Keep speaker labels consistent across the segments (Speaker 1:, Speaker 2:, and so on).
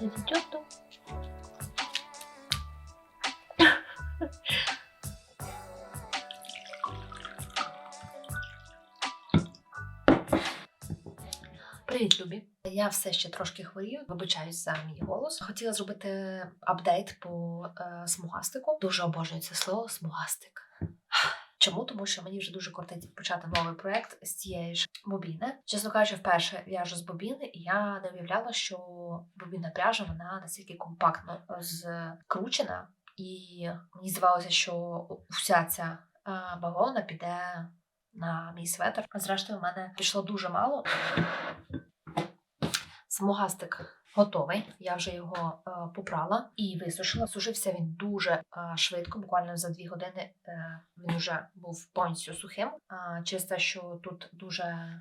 Speaker 1: заведет. Привіт, Любі. Я все ще трошки хворію, вибачаюсь за мій голос. Хотіла зробити апдейт по е, смугастику. Дуже обожнюю це слово смугастик. Чому? Тому що мені вже дуже кортить почати новий проект з цієї ж бобіни. Чесно кажучи, вперше в'яжу з бобіни, і я не уявляла, що бобінна пряжа вона настільки компактно скручена, і мені здавалося, що вся ця е, бавовна піде на мій светр. Зрештою, в мене пішло дуже мало. Смугастик готовий. Я вже його е, попрала і висушила. Сушився він дуже е, швидко, буквально за дві години е, він вже був повністю сухим. Е, через те, що тут дуже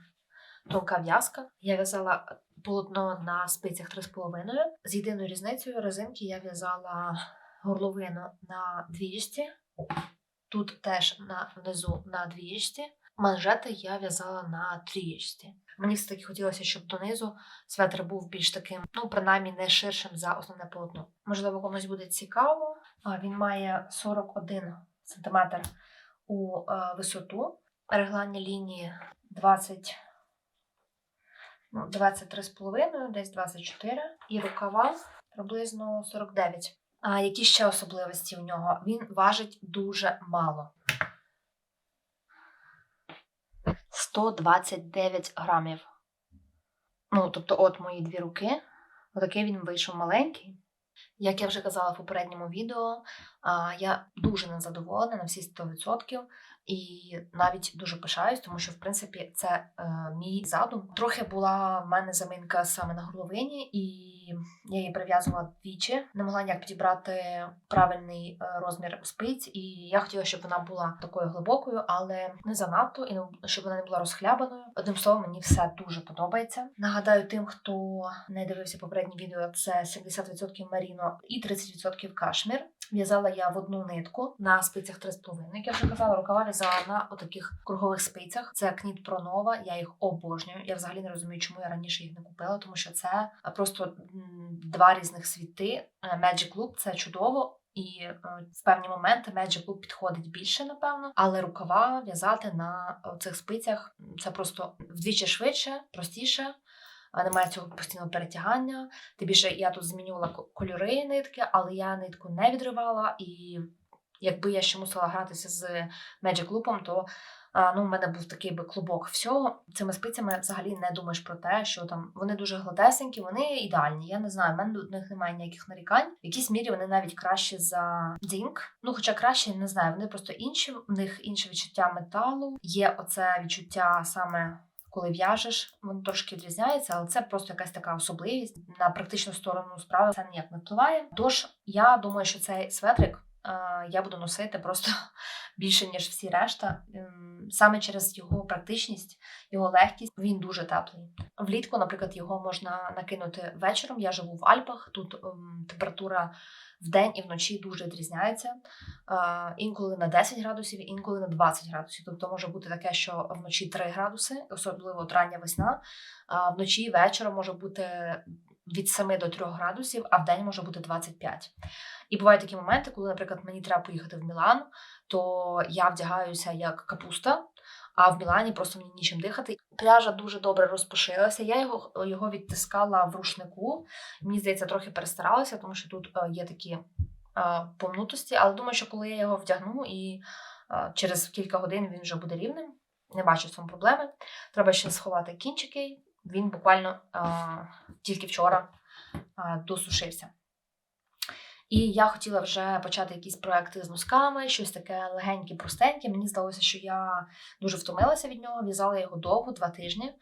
Speaker 1: тонка в'язка. Я в'язала полотно на спицях 3,5. З єдиною різницею резинки я в'язала горловину на двіжці. Тут теж на внизу на двіжці. Манжети я в'язала на трієчці. Мені все таки хотілося, щоб донизу светр був більш таким, ну принаймні не ширшим за основне полотно. Можливо, комусь буде цікаво. Він має 41 см у е, висоту, реглання лінії 20, ну, 23,5, десь 24, і рукава приблизно 49. А які ще особливості у нього? Він важить дуже мало. 129 грамів. Ну, тобто, от мої дві руки. Отакий він вийшов маленький. Як я вже казала в попередньому відео, я дуже незадоволена на всі 100%. І навіть дуже пишаюсь, тому що в принципі це е, мій задум. Трохи була в мене заминка саме на горловині, і я її прив'язувала двічі. Не могла ніяк підібрати правильний е, розмір спиць, і я хотіла, щоб вона була такою глибокою, але не занадто, і щоб вона не була розхлябаною. Одним словом, мені все дуже подобається. Нагадаю, тим, хто не дивився попереднє відео, це 70% меріно і 30% кашмір. В'язала я в одну нитку на спицях 3,5, як я вже казала, рукава в'язала на отаких кругових спицях. Це Pro Nova, я їх обожнюю. Я взагалі не розумію, чому я раніше їх не купила, тому що це е, просто два різних світи. Е, Magic Loop – це чудово. І е, в певні моменти Magic Loop підходить більше, напевно, але рукава в'язати на цих спицях це просто вдвічі швидше, простіше. Немає цього постійного перетягання. Тим більше я тут змінювала кольори нитки, але я нитку не відривала. І якби я ще мусила гратися з Magic Loop, то ну, в мене був такий би клубок всього. Цими спицями взагалі не думаєш про те, що там вони дуже гладесенькі, вони ідеальні. Я не знаю, в мене до них немає ніяких нарікань. В якійсь мірі вони навіть кращі за Dink. Ну, хоча краще, не знаю, вони просто інші, в них інше відчуття металу. Є оце відчуття саме коли в'яжеш, воно трошки відрізняється, але це просто якась така особливість. На практичну сторону справи це ніяк не впливає. Тож я думаю, що цей светрик я буду носити просто більше, ніж всі решта. Ем, Саме через його практичність, його легкість, він дуже теплий. Влітку, наприклад, його можна накинути вечором. Я живу в Альпах. Тут ем, температура вдень і вночі дуже відрізняється. Інколи на 10 градусів, інколи на 20 градусів. Тобто може бути таке, що вночі 3 градуси, особливо от рання весна. А вночі і вечором може бути від 7 до 3 градусів, а вдень може бути 25. І бувають такі моменти, коли, наприклад, мені треба поїхати в Мілан, то я вдягаюся як капуста. А в Мілані просто мені нічим дихати. Пряжа дуже добре розпошилася. Я його, його відтискала в рушнику. Мені здається, трохи перестаралася, тому що тут е, є такі е, помнутості. Але думаю, що коли я його вдягну і е, через кілька годин він вже буде рівним, не бачу в цьому проблеми. Треба ще сховати кінчики. Він буквально е, тільки вчора е, досушився. І я хотіла вже почати якісь проекти з носками, щось таке легеньке, простеньке. Мені здалося, що я дуже втомилася від нього, в'язала його довго, два тижні.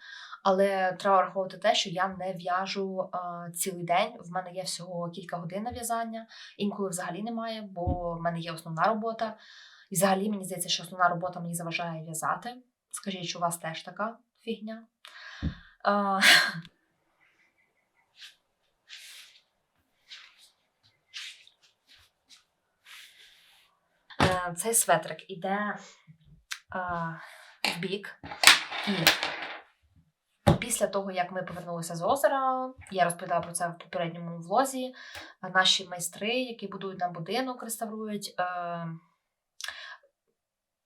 Speaker 1: Але треба враховувати те, що я не в'яжу е, цілий день. В мене є всього кілька годин на в'язання, інколи взагалі немає, бо в мене є основна робота. І взагалі мені здається, що основна робота мені заважає в'язати. Скажіть, що у вас теж така фігня? Е, Е, Цей светрик іде в бік, і після Після того, як ми повернулися з озера, я розповідала про це в попередньому влозі. Наші майстри, які будують нам будинок, реставрують. Е-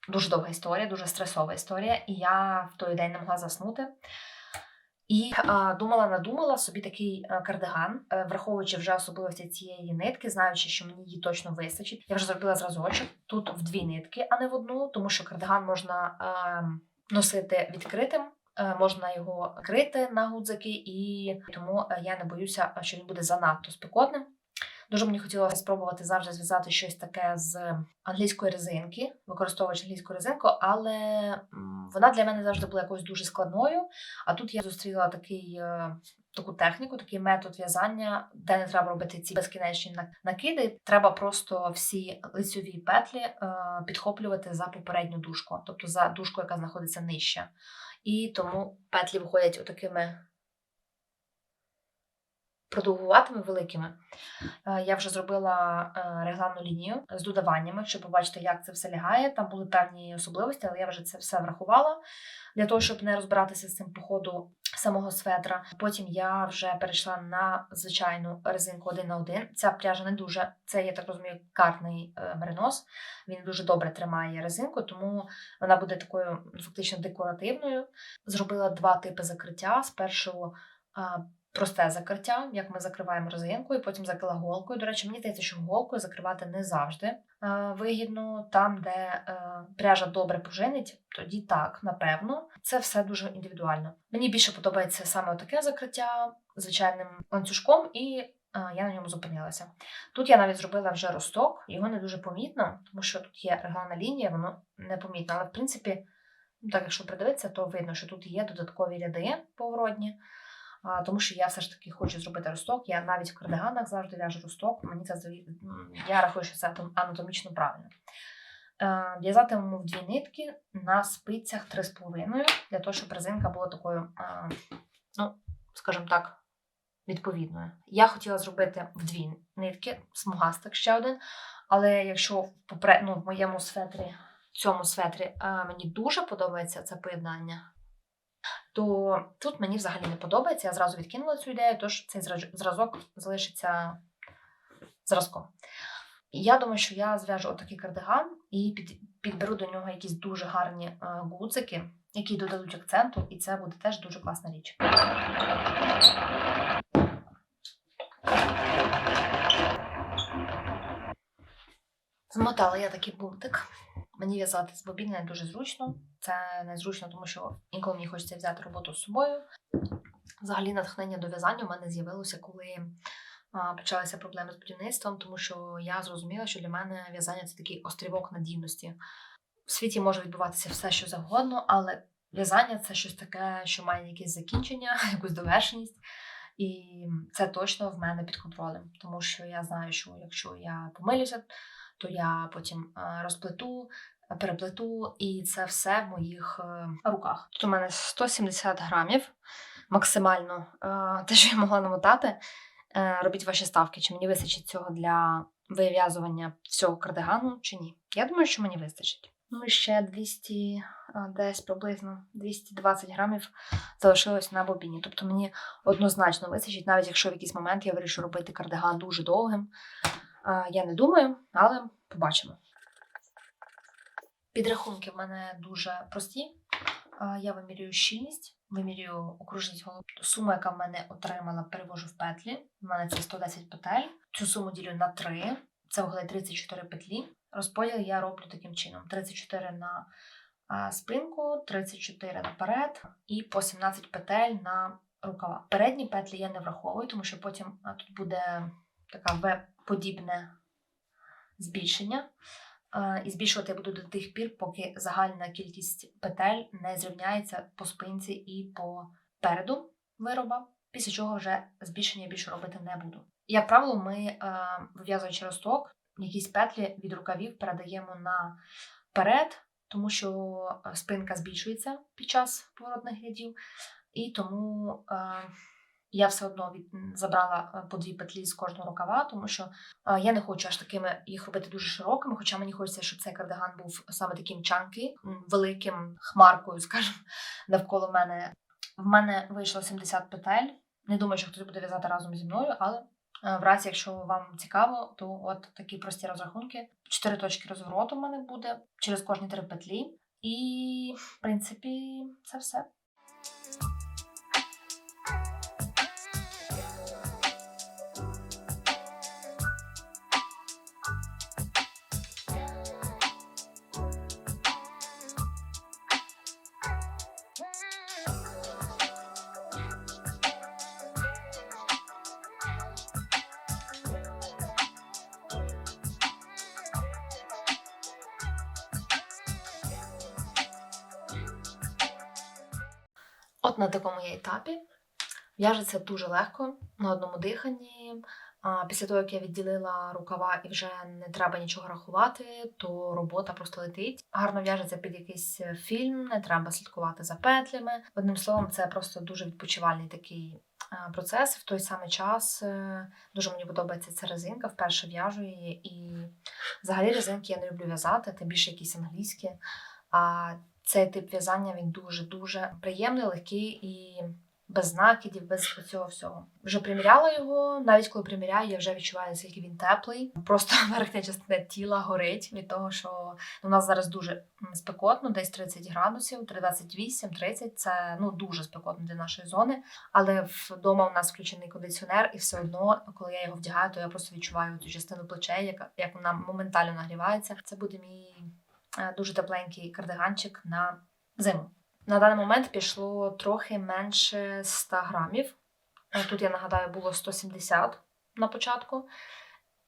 Speaker 1: Дуже довга історія, дуже стресова історія, і я в той день не могла заснути. І а, думала, надумала собі такий а, кардиган, е, враховуючи вже особливості цієї нитки, знаючи, що мені її точно вистачить. Я вже зробила зразочок тут в дві нитки, а не в одну, тому що кардиган можна а, носити відкритим. е, Можна його крити на гудзики, і тому е, я не боюся, що він буде занадто спекотним. Дуже мені хотілося спробувати завжди зв'язати щось таке з англійської резинки, використовуючи англійську резинку, але вона для мене завжди була якоюсь дуже складною. А тут я зустріла такий, е, таку техніку, такий метод в'язання, де не треба робити ці безкінечні накиди. Треба просто всі лицьові петлі е, підхоплювати за попередню дужку, тобто за дужку, яка знаходиться нижче. І тому петлі виходять отакими продовгуватими великими. Е, Я вже зробила е, регланну лінію з додаваннями, щоб побачити, як це все лягає. Там були певні особливості, але я вже це все врахувала для того, щоб не розбиратися з цим по ходу самого светра. Потім я вже перейшла на звичайну резинку один на один. Ця пряжа не дуже, це я так розумію, картний е, меринос. Він дуже добре тримає резинку, тому вона буде такою фактично декоративною. Зробила два типи закриття. Спершу просте закриття, як ми закриваємо резинку, і потім закрила голкою. До речі, мені здається, що голкою закривати не завжди е, вигідно. Там, де е, пряжа добре пружинить, тоді так, напевно. Це все дуже індивідуально. Мені більше подобається саме таке закриття звичайним ланцюжком, і е, я на ньому зупинилася. Тут я навіть зробила вже росток, його не дуже помітно, тому що тут є реглана лінія, воно не помітно. Але в принципі, ну, так якщо придивитися, то видно, що тут є додаткові ряди поворотні. А, тому що я все ж таки хочу зробити росток. Я навіть в кардиганах завжди в'яжу росток. Мені це я рахую, що це анатомічно правильно. Е, В'язатимемо в дві нитки на спицях 3,5 для того, щоб резинка була такою, е, ну, скажімо так, відповідною. Я хотіла зробити в дві нитки, смугастик ще один. Але якщо в, попре... ну, в моєму светрі, в цьому светрі е, мені дуже подобається це поєднання, то тут мені взагалі не подобається. Я зразу відкинула цю ідею, тож цей зразок залишиться зразком. Я думаю, що я зв'яжу отакий кардиган і під, підберу до нього якісь дуже гарні е, гудзики, які додадуть акценту, і це буде теж дуже класна річ. Змотала я такий бунтик. Мені в'язати з бобіни не дуже зручно. Це незручно, тому що інколи мені хочеться взяти роботу з собою. Взагалі, натхнення до в'язання у мене з'явилося, коли почалися проблеми з будівництвом, тому що я зрозуміла, що для мене в'язання це такий острівок надійності. В світі може відбуватися все, що завгодно, але в'язання це щось таке, що має якесь закінчення, якусь довершеність. І це точно в мене під контролем, тому що я знаю, що якщо я помилюся, то я потім розплету, переплету, і це все в моїх е, руках. Тут у мене 170 грамів максимально е, те, що я могла намотати. Е, Робіть ваші ставки, чи мені вистачить цього для вив'язування всього кардигану, чи ні. Я думаю, що мені вистачить. Ну і ще 200, е, десь приблизно 220 грамів залишилось на бобіні. Тобто мені однозначно вистачить, навіть якщо в якийсь момент я вирішу робити кардиган дуже довгим. Я не думаю, але побачимо. Підрахунки в мене дуже прості. Я вимірюю щільність, вимірюю окружність голови. Суму, яка в мене отримала, перевожу в петлі. У мене це 110 петель. Цю суму ділю на 3. Це виходить 34 петлі. Розподіл я роблю таким чином: 34 на спинку, 34 наперед і по 17 петель на рукава. Передні петлі я не враховую, тому що потім тут буде така В-подібне збільшення. І збільшувати буду до тих пір, поки загальна кількість петель не зрівняється по спинці і по переду вироба, після чого вже збільшення більше робити не буду. Як правило, ми, е, вив'язуючи росток, якісь петлі від рукавів передаємо наперед, тому що е, спинка збільшується під час поворотних рядів, і тому е, я все одно від, забрала е, по дві петлі з кожного рукава, тому що е, я не хочу аж такими їх робити дуже широкими, хоча мені хочеться, щоб цей кардиган був саме таким чанки, великим хмаркою, скажімо, навколо мене В мене вийшло 70 петель. Не думаю, що хтось буде в'язати разом зі мною, але е, в разі, якщо вам цікаво, то от такі прості розрахунки. Чотири точки розвороту в мене буде через кожні три петлі. І, в принципі, це все. От на такому я етапі. В'яжеться дуже легко на одному диханні. А після того, як я відділила рукава і вже не треба нічого рахувати, то робота просто летить. Гарно в'яжеться під якийсь фільм, не треба слідкувати за петлями. Одним словом, це просто дуже відпочивальний такий процес. В той самий час е, дуже мені подобається ця резинка. Вперше в'яжу її. І взагалі резинки я не люблю в'язати, тим більше якісь англійські. А цей тип в'язання він дуже-дуже приємний, легкий і без знакідів, без цього всього. Вже приміряла його. Навіть коли приміряю, я вже відчуваю, наскільки він теплий. Просто верхня частина тіла горить від того, що у нас зараз дуже спекотно, десь 30 градусів, 28, 30 це ну дуже спекотно для нашої зони. Але вдома у нас включений кондиціонер, і все одно, коли я його вдягаю, то я просто відчуваю цю частину плечей, яка як вона моментально нагрівається. Це буде мій дуже тепленький кардиганчик на зиму. На даний момент пішло трохи менше 100 грамів. Е, Тут, я нагадаю, було 170 на початку.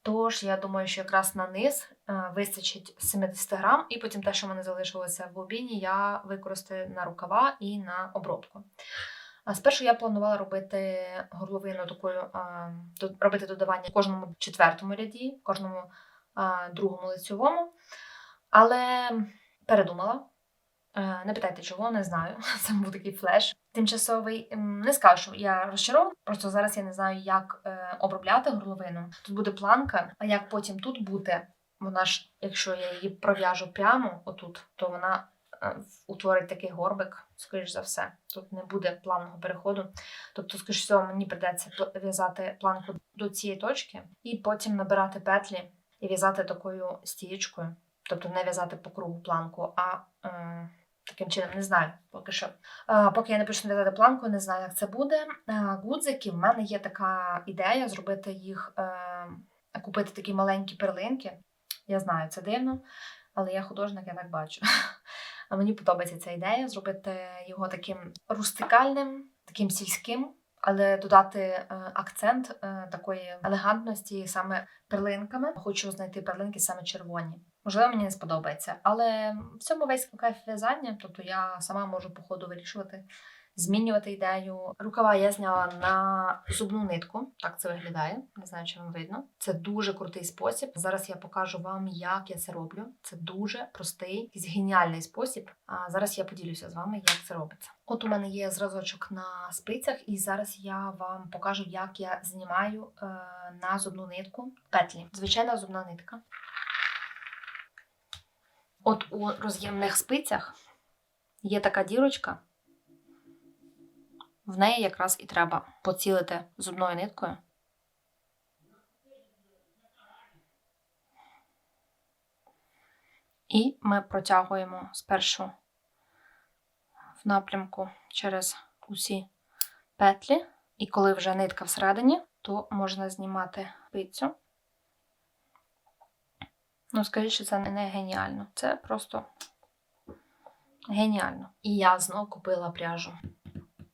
Speaker 1: Тож, я думаю, що якраз на низ е, вистачить 70 грам, і потім те, що в мене залишилося в бобіні, я використаю на рукава і на обробку. Спершу я планувала робити горловину такою, е, робити додавання в кожному четвертому ряді, в кожному е, другому лицьовому, але передумала. Е, Не питайте чого, не знаю. Це був такий флеш. Тимчасовий не скажу, що я розчарована. Просто зараз я не знаю, як е, обробляти горловину. Тут буде планка, а як потім тут буде, вона ж, якщо я її пров'яжу прямо отут, то вона е, утворить такий горбик, скоріш за все. Тут не буде плавного переходу. Тобто, скоріш всього, мені придеться в'язати планку до цієї точки і потім набирати петлі і в'язати такою стієчкою. Тобто не в'язати по кругу планку, а е, таким чином не знаю поки що. Е, поки я не почну в'язати планку, не знаю, як це буде. Е, гудзики, в мене є така ідея зробити їх, е, купити такі маленькі перлинки. Я знаю, це дивно, але я художник, я так бачу. А мені подобається ця ідея зробити його таким рустикальним, таким сільським, але додати е, акцент е, такої елегантності саме перлинками. Хочу знайти перлинки саме червоні. Можливо, мені не сподобається, але в цьому весь кайф в'язання, тобто я сама можу по ходу вирішувати, змінювати ідею. Рукава я зняла на зубну нитку. Так це виглядає. Не знаю, чи вам видно. Це дуже крутий спосіб. Зараз я покажу вам, як я це роблю. Це дуже простий, якийсь геніальний спосіб. А зараз я поділюся з вами, як це робиться. От у мене є зразочок на спицях, і зараз я вам покажу, як я знімаю е, на зубну нитку петлі. Звичайна зубна нитка. От у роз'ємних спицях є така дірочка. В неї якраз і треба поцілити зубною ниткою. І ми протягуємо спершу в напрямку через усі петлі. І коли вже нитка всередині, то можна знімати спицю. Ну, скажіть, що це не геніально. Це просто геніально. І я знову купила пряжу.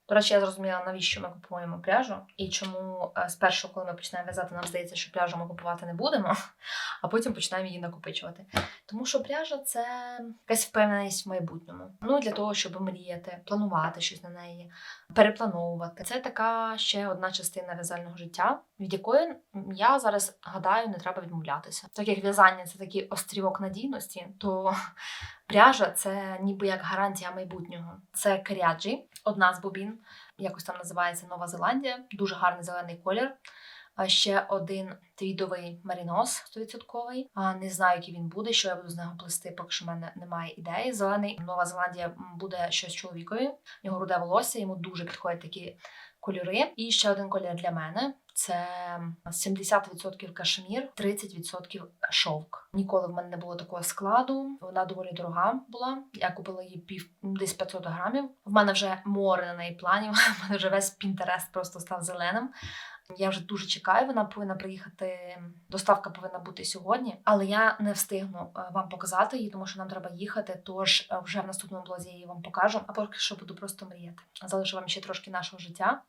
Speaker 1: До речі, я зрозуміла, навіщо ми купуємо пряжу, і чому е, спершу, коли ми починаємо в'язати, нам здається, що пряжу ми купувати не будемо, а потім починаємо її накопичувати. Тому що пряжа це якась впевненість в майбутньому. Ну для того, щоб мріяти, планувати щось на неї, переплановувати. Це така ще одна частина в'язального життя, від якої я зараз гадаю, не треба відмовлятися. Так як в'язання це такий острівок надійності, то пряжа це ніби як гарантія майбутнього. Це керяджі, одна з бобін, якось там називається Нова Зеландія, дуже гарний зелений колір. А ще один твідовий мерінос 100%. А не знаю, який він буде, що я буду з нього плести, поки що в мене немає ідеї. Зелений Нова Зеландія буде щось чоловікові. В нього руде волосся, йому дуже підходять такі кольори. І ще один колір для мене це 70% кашмір, 30% шовк. Ніколи в мене не було такого складу. Вона доволі дорога була. Я купила її пів десь 500 грамів. В мене вже море на неї планів. В мене вже весь пінтерест просто став зеленим. Я вже дуже чекаю. Вона повинна приїхати. Доставка повинна бути сьогодні, але я не встигну е, вам показати її, тому що нам треба їхати. Тож е, вже в наступному блозі я її вам покажу. А поки що буду просто мріяти. Залишу вам ще трошки нашого життя.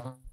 Speaker 1: Uh-huh.